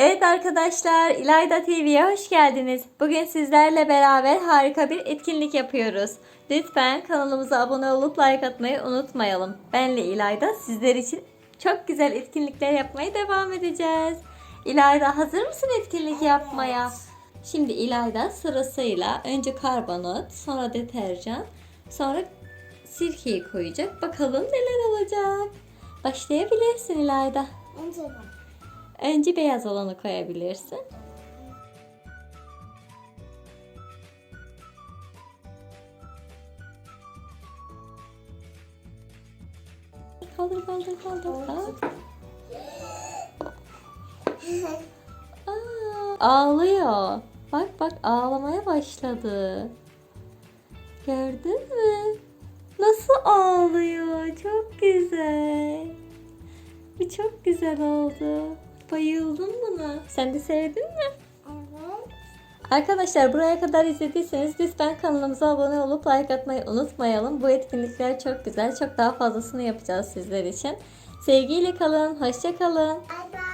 Evet arkadaşlar, İlayda TV'ye hoş geldiniz. Bugün sizlerle beraber harika bir etkinlik yapıyoruz. Lütfen kanalımıza abone olup like atmayı unutmayalım. Benle İlayda sizler için çok güzel etkinlikler yapmaya devam edeceğiz. İlayda hazır mısın etkinlik yapmaya? Şimdi İlayda sırasıyla önce karbonat, sonra deterjan, sonra sirkeyi koyacak. Bakalım neler olacak. Başlayabilirsin İlayda. Önce ben. Önce beyaz olanı koyabilirsin. Kaldır kaldır kaldır. ağlıyor. Bak bak ağlamaya başladı. Gördün mü? Nasıl ağlıyor? Çok güzel. Bu çok güzel oldu. Bayıldım buna. Sen de sevdin mi? Evet. Arkadaşlar buraya kadar izlediyseniz lütfen kanalımıza abone olup like atmayı unutmayalım. Bu etkinlikler çok güzel. Çok daha fazlasını yapacağız sizler için. Sevgiyle kalın. Hoşça kalın. Bye bye.